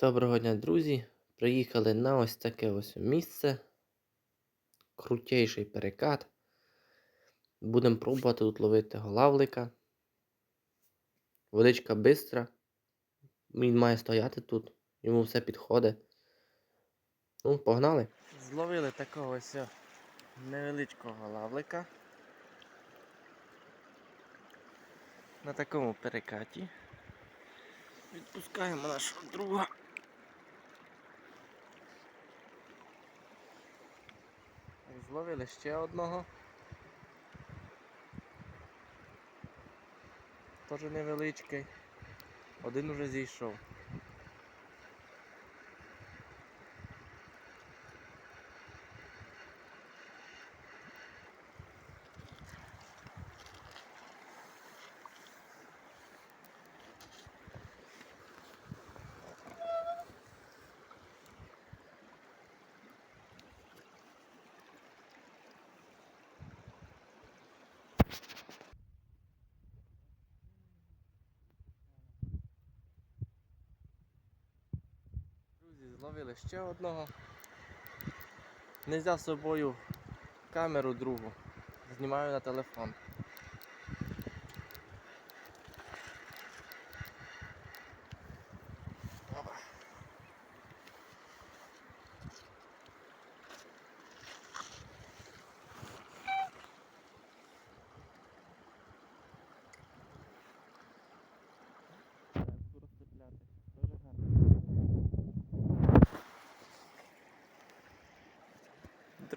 Доброго дня, друзі! Приїхали на ось таке ось місце. Крутейший перекат. Будемо пробувати тут ловити голавлика. Водичка бистра. Він має стояти тут. Йому все підходить. Ну, погнали. Зловили такого ось невеличкого голавлика. На такому перекаті. Відпускаємо нашого друга. Зловили ще одного. Теж невеличкий. Один уже зійшов. Друзі, зловили ще одного. Не взяв з собою камеру другу. Знімаю на телефон.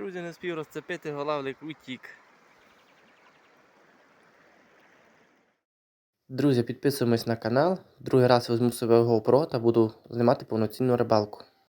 Друзі, не спів розцепити, голавлик утік. Друзі, підписуємось на канал. Другий раз візьму себе GoPro та буду знімати повноцінну рибалку.